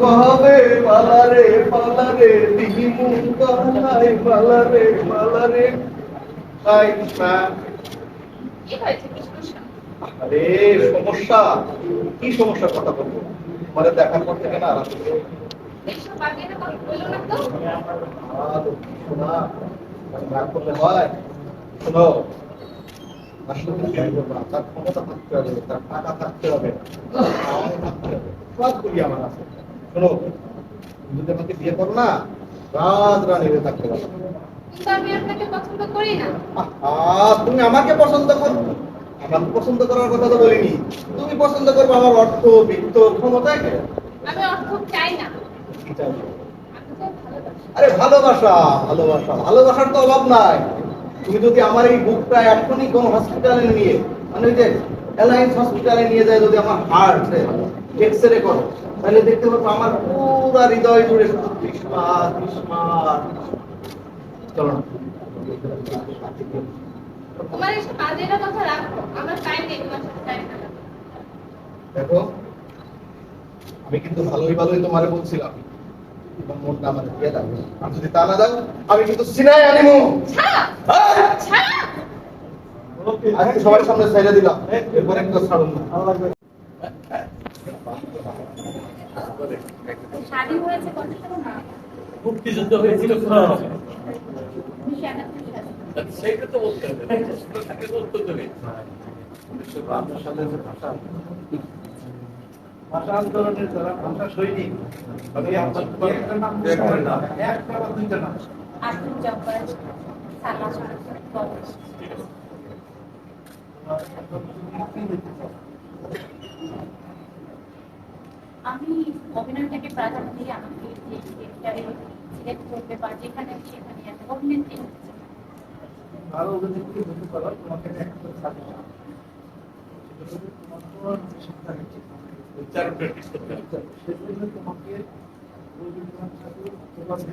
কবে পালারে পালারে দিহি মুন্দাই পালারে পালারে। তাই না আরে সমস্যা। কি সমস্যার কথা বলব? মানে দেখার পর থেকে না আরাম করে। এইসব আগে না কথা বলল না তো। আর শোনা? রাগ করলে শোনো আসলে কিছু চাইব না। তার ক্ষমতা থাকতে হবে তার টাকা থাকতে হবে থাকতে হবে সবগুলি আমার আছে শোনো তুমি যদি আমাকে বিয়ে করো না রাত থাকতে পারো। তুমি আমাকে পছন্দ করো পছন্দ করার কথা তো বলিনি। তুমি পছন্দ করবে আমার অর্থ বিত্ত ক্ষমতা আমি অর্থ চাই না। আরে ভালোবাসা ভালোবাসা ভালোবাসার তো অভাব নাই। তুমি যদি আমার এই বুকটা এখনই কোন হসপিটালে নিয়ে মানে ওই যে অ্যালায়েন্স হসপিটালে নিয়ে যায় যদি আমার হার্ট এক্স রে করো তাহলে দেখতে পাবো আমার পুরো হৃদয় জুড়ে চলো দেখো আমি কিন্তু ভালোই ভালোই তোমারে বলছিলাম আমার দাও। আর যদি তা না দাও আমি কিন্তু সিনাই আনিমু। ছাড়া হ্যাঁ? ছাড়া। আজকে সবার সামনে ছেড়ে দিলাম। এরপর একটা ছাড়ুন না। মুক্তিযুদ্ধ হয়েছিল কোন উনিশশো একাত্তর সালে। সেইটা তো বলতে হবে। তাকে আপনার সাথে ভাষা ভাষা আন্দোলনের যারা ভাষা সৈনিক আমি আপনার কয়েকটা নাম বলতে পারি না একটা বা দুইটা নাম। আমি অভিনয়টাকে প্রাধান্য দিয়ে আমাকে যে ক্যারেক্টারে সিলেক্ট করতে বা যেখানে সেখানে একটা অভিনেত্রী চাই। আরও হতে পারো তোমাকে একটা সাজেশন তোমার তো শিক্ষা নিচ্ছে উচ্চারণ প্র্যাকটিস করতে হবে সেজন্য তোমাকে রবীন্দ্রনাথ ঠাকুর তোমার যে